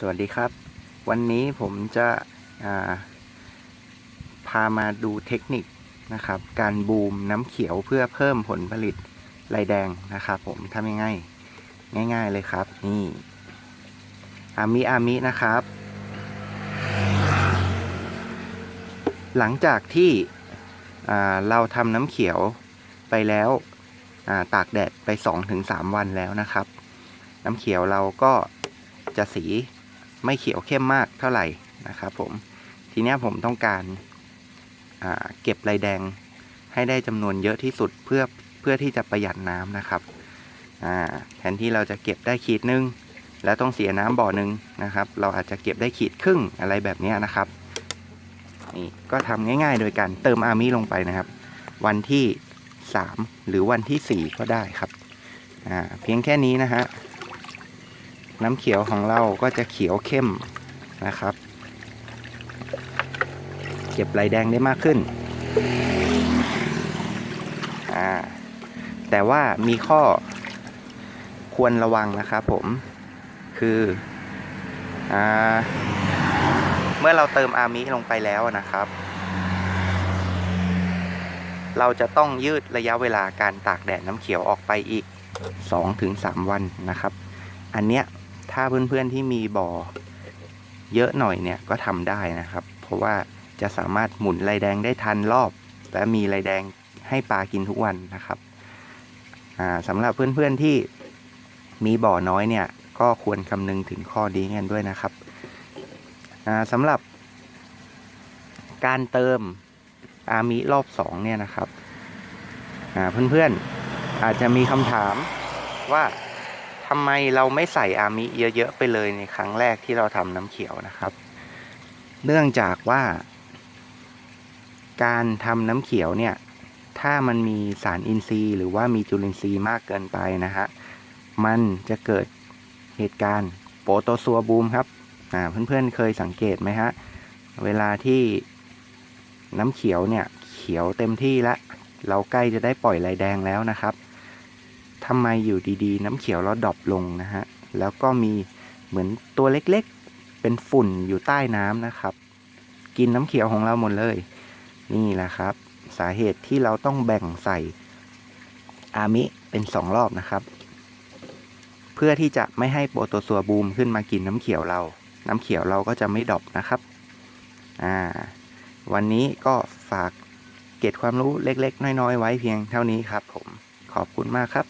สวัสดีครับ วันนี้ผมจะาพามาดูเทคนิคนะครับ การบูมน้ำเขียวเพื่อเพิ่มผลผลิตลายแดงนะครับผมทำยังไงง่าย ๆเลยครับ นี่อามิอามินะครับ หลังจากที่เราทำน้ำเขียวไปแล้วาตากแดดไป 2-3 วันแล้วนะครับ น้ำเขียวเราก็จะสี ไม่เขียวเข้มมากเท่าไหร่นะครับผมทีนี้ผมต้องการาเก็บลายแดงให้ได้จำนวนเยอะที่สุดเพื่อเพื่อที่จะประหยัดน้ำนะครับแทนที่เราจะเก็บได้ขีดนึง แล้วต้องเสียน้ำบ่อหนึ่งนะครับ เราอาจจะเก็บได้ขีดครึ่งอะไรแบบนี้นะครับนี่ก็ทำง่าย ๆ โดยการเติมอาร์มี่ลงไปนะครับ วันที่ 3 หรือวันที่ 4 ก็ได้ครับเพียงแค่นี้นะฮะ น้ำเขียวของเราก็จะเขียวเข้มนะครับ เก็บลายแดงได้มากขึ้น แต่ว่ามีข้อควรระวังนะครับผม คืออเมื่อเราเติมอามิลงไปแล้วนะครับ เราจะต้องยืดระยะเวลาการตากแดดน้ำเขียวออกไปอีก 2-3 วันนะครับ อันเนี้ย ถ้าเพื่อนๆที่มีบ่อเยอะหน่อยเนี่ยก็ทำได้นะครับ เพราะว่าจะสามารถหมุนลายแดงได้ทันรอบ และมีลายแดงให้ปลากินทุกวันนะครับอ่าสำหรับเพื่อนๆที่มีบ่อน้อยเนี่ยก็ควรคำนึงถึงข้อดีกันด้วยนะครับอ่าสำหรับการเติมอามิรอบสองเนี่ยนะครับเพื่อนๆอาจจะมีคำถามว่า ทำไมเราไม่ใส่อามิเยอะๆไปเลยในครั้งแรกที่เราทำน้ำเขียวนะครับ เนื่องจากว่า การทำน้ำเขียวเนี่ย ถ้ามันมีสารอินทรีย์ หรือว่ามีจุลินทรีย์มากเกินไปนะฮะ มันจะเกิดเหตุการณ์โปโตซัวบูมครับเพื่อนๆเคยสังเกตไหมฮะ เวลาที่น้ำเขียวเนี่ย เขียวเต็มที่แล้วเราใกล้จะได้ปล่อยลายแดงแล้วนะครับ ทำไมอยู่ดีๆ น้ำเขียวเราดรอปลงนะฮะ แล้วก็มีเหมือนตัวเล็กๆ เป็นฝุ่นอยู่ใต้น้ำนะครับ กินน้ำเขียวของเราหมดเลย นี่แหละครับ สาเหตุที่เราต้องแบ่งใส่อามิเป็นสองรอบนะครับ เพื่อที่จะไม่ให้โปรโตซัวบูมขึ้นมากินน้ำเขียวเรา น้ำเขียวเราก็จะไม่ดรอปนะครับอ่าวันนี้ก็ฝากเก็บความรู้เล็ก ๆ น้อย ๆ ไว้เพียงเท่านี้ครับผมขอบคุณมากครับ